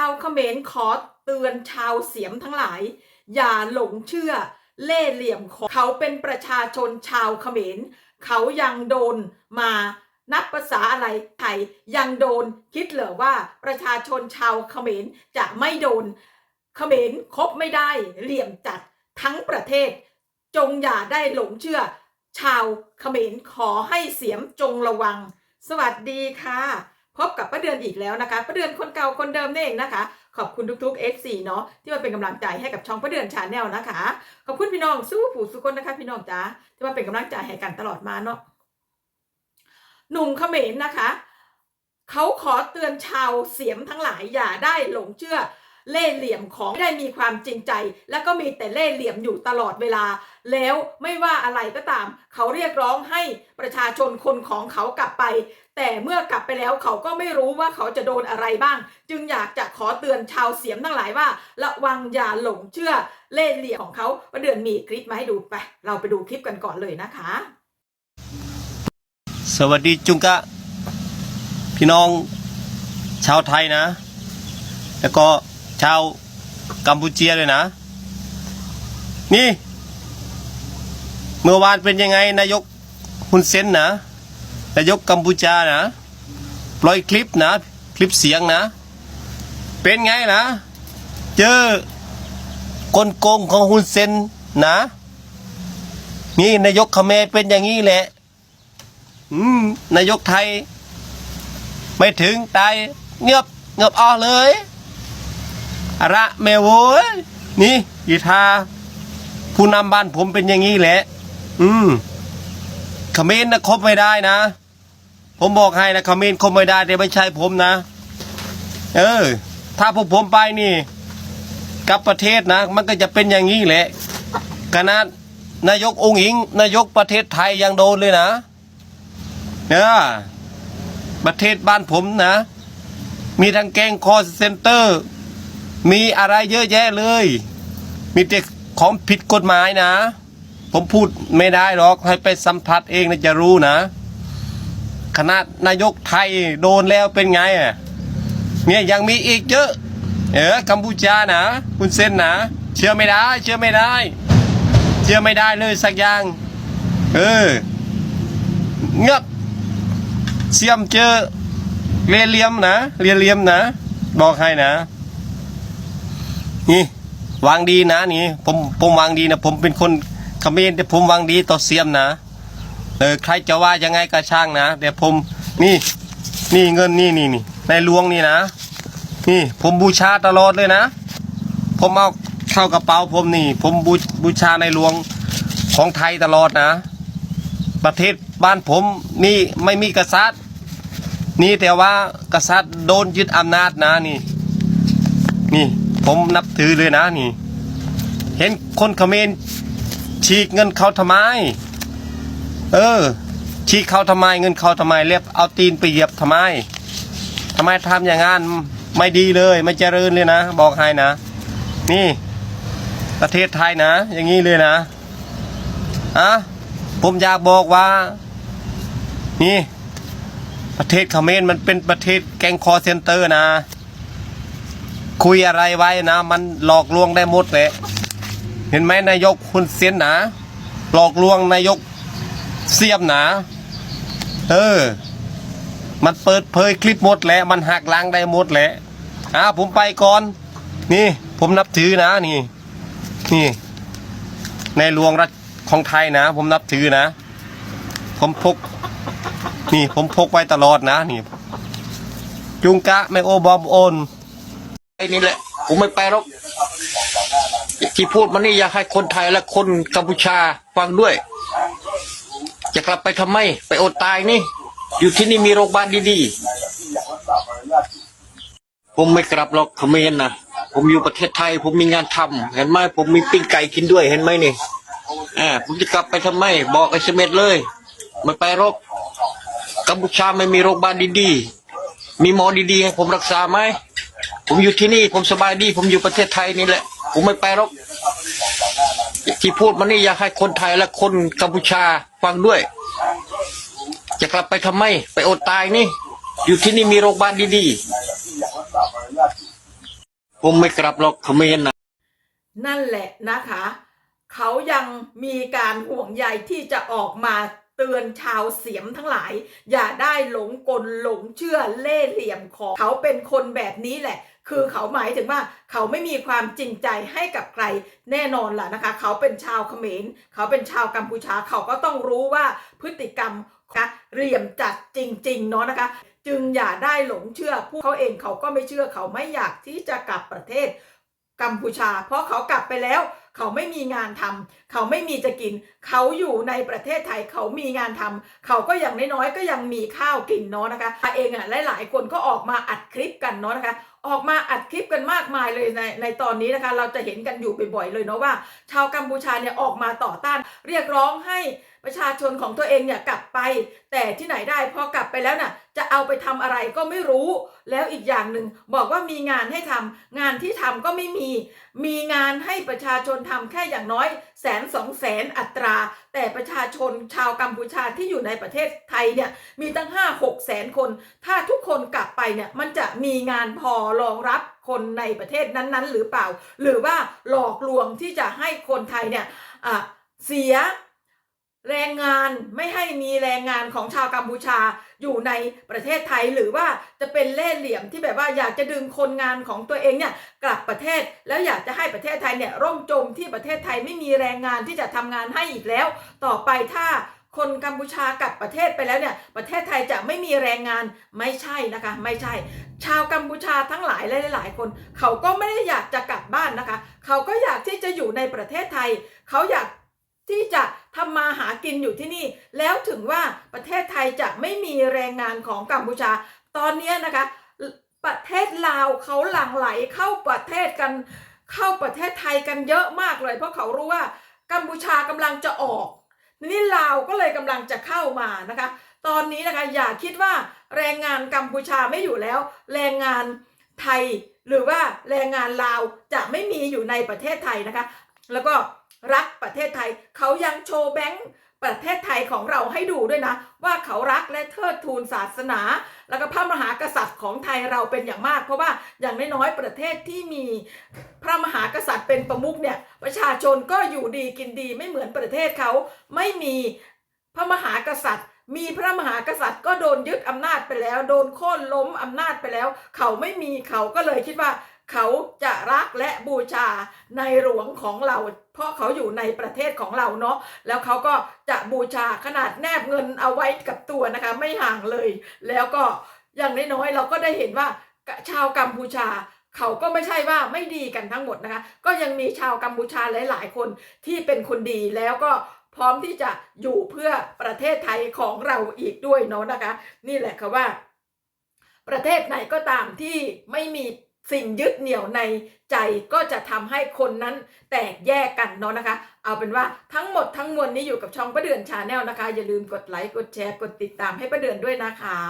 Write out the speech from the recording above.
าวเขมรขอเตือนชาวเสียมทั้งหลาย อย่าหลงเชื่อเล่เหลี่ยมของเขาเป็นประชาชนชาวเขมร เขายังโดนมานับภาษาอะไรไทยยังโดนคิดเหรอว่าประชาชนชาวเขมรจะไม่โดนเขมรคบไม่ได้เหลี่ยมจัดทั้งประเทศ จงอย่าได้หลงเชื่อ ชาวเขมรขอให้เสียมจงระวัง สวัสดีค่ะ พบกับป้าเดือนอีกแล้วนะคะป้าเดือนคนเก่าคนเดิมนี่เองนะคะ ขอบคุณทุกๆ FC เนาะที่มาเป็นกำลังใจให้กับช่องป้าเดือนชาแนลนะคะ ขอบคุณพี่น้องสู้ผู้สู้คนนะคะ พี่น้องจ๋าที่มาเป็นกำลังใจให้กันตลอดมาเนาะหนุ่มเขมรนะคะเขาขอเตือนชาวเสียมทั้งหลายอย่าได้หลงเชื่อ เล่เหลี่ยมของไม่ได้มีความจริงใจ แล้วก็มีแต่เล่เหลี่ยมอยู่ตลอดเวลา แล้วไม่ว่าอะไรก็ตาม เขาเรียกร้องให้ประชาชนคนของเขากลับไป แต่เมื่อกลับไปแล้วเขาก็ไม่รู้ว่าเขาจะโดนอะไรบ้าง จึงอยากจะขอเตือนชาวเสียมทั้งหลายว่า ระวังอย่าหลงเชื่อเล่เหลี่ยมของเขาประเดือนมีคลิปมาให้ดูไป เราไปดูคลิปกันก่อนเลยนะคะ สวัสดีจุงกะพี่น้องชาวไทยนะ แล้วก็าวกัมพูเชียเลยนะ นี่ เมื่อวานเป็นยังไงนายกฮุนเซนนะนายกกัมพูชานะปล่อยคลิปนะ คลิปเสียงนะ เป็นไงนะ เจอกลโกงของฮุนเซนนะ นี่นายกเขมรเป็นอย่างนี้แหละอืมนายกไทย ไม่ถึงตายเงียบเงียบออเลย อะระแมวโว้ยนี่กีทาผู้นำบ้านผมเป็นอย่างนี้แหละ อืมขมรนนะคบไม่ได้นะ ผมบอกให้นะเขมรคบไม่ได้แต่ไม่ใช่ผมนะ เออ ถ้าพวกผมไปนี่กับประเทศนะ มันก็จะเป็นอย่างนี้แหละขนาดนายกองค์หญิง นายกประเทศไทยยังโดนเลยนะเนี่ยประเทศบ้านผมนะ มีทั้งแกงคอเซ็นเตอร์ มีอะไรเยอะแยะเลย มีแต่ของผิดกฎหมายนะ ผมพูดไม่ได้หรอกให้ไปสัมผัสเองนะจะรู้นะขนาดนายกไทยโดนแล้วเป็นไงอะเนี่ยยังมีอีกเยอะ เออกัมพูชานะคุณเส้นนะ เชื่อไม่ได้ เชื่อไม่ได้ เชื่อไม่ได้เลยสักอย่าง เออเงียบเสียมเจอเรียเลียมนะเรียเลียมนะ บอกให้นะ นี่วางดีนะนี่ผมผมวางดีนะ ผมเป็นคนขมรแต่ผมวางดีต่อเสียมนะเออใครจะว่ายังไงก็ช่างนะแต่ผมนี่นี่เงินนี่นี่นี่ในหลวงนี่นะ นี่ผมบูชาตลอดเลยนะ ผมเอาเข้ากระเป๋าผมนี่ ผมบูบูชาในหลวงของไทยตลอดนะ ประเทศบ้านผมนี่ไม่มีกษัตริย์ นี่แต่ว่ากษัตริย์โดนยึดอำนาจนะนี่ ผมนับถือเลยนะนี่ เห็นคนเขมรฉีกเงินเขาทำไม เออ ฉีกเขาทำไมเงินเขาทำไมเรียบเอาตีนไปเหยียบทำไมทำไมทำอย่างนั้นไม่ดีเลยไม่เจริญเลยนะ บอกให้นะ นี่ ประเทศไทยนะ อย่างนี้เลยนะอะผมอยากบอกว่า นี่ ประเทศเขมรมันเป็นประเทศแกงคอเซ็นเตอร์นะ คุยอะไรไว้นะ มันหลอกลวงได้หมดเลยเห็นไหมนายกคุณเซียนนะหลอกลวงนายกเสียมนะเออ มันเปิดเผยคลิปหมดแหละมันหักล้างได้หมดแหละอะผมไปก่อน นี่ ผมนับถือนะนี่ นี่ในหลวงรัชของไทยนะ ผมนับถือนะ ผมพก นี่ผมพกไว้ตลอดนะ นี่ จุงกะไม่โอบอมโอน นี่แหละกูไม่ไปหรอกที่พูดมานี่อยากให้คนไทยและคนกัมพูชาฟังด้วย จะกลับไปทำไม ไปอดตายนี่ อยู่ที่นี่มีโรงพยาบาลดีๆ ผมไม่กลับหรอกเขมรนะผมอยู่ประเทศไทย ผมมีงานทำเห็นไหมผมมีปิ้งไก่กินด้วยเห็นไหมนี่อ่าผมจะกลับไปทำไม บอกไอ้เสม็ดเลยไม่ไปหรอกกัมพูชาไม่มีโรงพยาบาลดีๆ มีหมอดีๆให้ผมรักษาไหม ผมอยู่ที่นี่ผมสบายดี ผมอยู่ประเทศไทยนี่แหละ ผมไม่ไปหรอกที่พูดมานี่อยากให้คนไทยและคนกัมพูชาฟังด้วย จะกลับไปทำไม ไปอดตายนี่ อยู่ที่นี่มีโรงพยาบาลดีๆ ผมไม่กลับหรอกเขมรนะนั่นแหละนะคะ เขายังมีการห่วงใยที่จะออกมาเตือนชาวเสียมทั้งหลาย อย่าได้หลงกลหลงเชื่อเล่ห์เหลี่ยมของเขาเป็นคนแบบนี้แหละ คือเขาหมายถึงว่าเขาไม่มีความจริงใจให้กับใครแน่นอนล่ะนะคะ เขาเป็นชาวเขมร เขาเป็นชาวกัมพูชา เขาก็ต้องรู้ว่าพฤติกรรมนะคะเรียมจัดจริง ๆ เนาะนะคะ จึงอย่าได้หลงเชื่อผู้เขาเองเขาก็ไม่เชื่อเขาไม่อยากที่จะกลับประเทศกัมพูชา เพราะเขากลับไปแล้ว เขาไม่มีงานทำเขาไม่มีจะกิน เขาอยู่ในประเทศไทยเขามีงานทำเขาก็อย่างน้อยๆก็ยังมีข้าวกินเนาะนะคะเองอะหลายๆคนก็ออกมาอัดคลิปกันเนาะนะคะออกมาอัดคลิปกันมากมายเลยในในตอนนี้นะคะ เราจะเห็นกันอยู่บ่อยๆเลยเนาะว่า ชาวกัมพูชาเนี่ยออกมาต่อต้าน เรียกร้องให้ประชาชนของตัวเองเนี่ยกลับไป แต่ที่ไหนได้พอกลับไปแล้วน่ะจะเอาไปทำอะไรก็ไม่รู้ แล้วอีกอย่างหนึ่งบอกว่ามีงานให้ทำงานที่ทำก็ไม่มี มีงานให้ประชาชนทำแค่อย่างน้อยแสนสองแสนอัตรา แต่ประชาชนชาวกัมพูชาที่อยู่ในประเทศไทยเนี่ยมีตั้งห้าหกแสนคน ถ้าทุกคนกลับไปเนี่ยมันจะมีงานพอรองรับคนในประเทศนั้นๆ หรือเปล่า หรือว่าหลอกลวงที่จะให้คนไทยเนี่ยเสีย แรงงานไม่ให้มีแรงงานของชาวกัมพูชาอยู่ในประเทศไทยหรือว่าจะเป็นเล่ห์เหลี่ยมที่แบบว่าอยากจะดึงคนงานของตัวเองเนี่ยกลับประเทศแล้วอยากจะให้ประเทศไทยเนี่ยร่มจมที่ประเทศไทยไม่มีแรงงานที่จะทำงานให้อีกแล้ว ต่อไปถ้าคนกัมพูชากลับประเทศไปแล้วเนี่ยประเทศไทยจะไม่มีแรงงานไม่ใช่นะคะ ไม่ใช่ ชาวกัมพูชาทั้งหลายหลายๆคน เขาก็ไม่ได้อยากจะกลับบ้านนะคะ เขาก็อยากที่จะอยู่ในประเทศไทย เขาอยาก ที่จะทำมาหากินอยู่ที่นี่ แล้วถึงว่าประเทศไทยจะไม่มีแรงงานของกัมพูชา ตอนนี้นะคะ ประเทศลาวเขาหลั่งไหลเข้าประเทศกัน เข้าประเทศไทยกันเยอะมากเลย เพราะเขารู้ว่ากัมพูชากำลังจะออกนี่ลาวก็เลยกำลังจะเข้ามานะคะ ตอนนี้นะคะอย่าคิดว่าแรงงานกัมพูชาไม่อยู่แล้ว แรงงานไทยหรือว่าแรงงานลาวจะไม่มีอยู่ในประเทศไทยนะคะ แล้วก็ รักประเทศไทย เขายังโชว์แบงค์ประเทศไทยของเราให้ดูด้วยนะ ว่าเขารักและเทิดทูนศาสนา แล้วก็พระมหากษัตริย์ของไทยเราเป็นอย่างมาก เพราะว่าอย่างน้อยๆประเทศที่มีพระมหากษัตริย์เป็นประมุขเนี่ยประชาชนก็อยู่ดีกินดีไม่เหมือนประเทศเขาไม่มีพระมหากษัตริย์มีพระมหากษัตริย์ก็โดนยึดอำนาจไปแล้ว โดนโค่นล้มอำนาจไปแล้ว เขาไม่มีเขาก็เลยคิดว่า เขาจะรักและบูชาในหลวงของเรา เพราะเขาอยู่ในประเทศของเราเนาะแล้วเขาก็จะบูชาขนาดแนบเงินเอาไว้กับตัวนะคะ ไม่ห่างเลย แล้วก็อย่างน้อยๆเราก็ได้เห็นว่าชาวกัมพูชาเขาก็ไม่ใช่ว่าไม่ดีกันทั้งหมดนะคะ ก็ยังมีชาวกัมพูชาหลาย ๆ คนที่เป็นคนดีแล้วก็พร้อมที่จะอยู่เพื่อประเทศไทยของเราอีกด้วยเนาะนะคะ นี่แหละค่ะว่า ประเทศไหนก็ตามที่ไม่มี สิ่งยึดเหนี่ยวในใจก็จะทำให้คนนั้นแตกแยกกันเนาะนะคะ เอาเป็นว่าทั้งหมดทั้งมวลนี้อยู่กับช่องประเดือนชาแนลนะคะ อย่าลืมกดไลค์กดแชร์กดติดตามให้ประเดือนด้วยนะคะ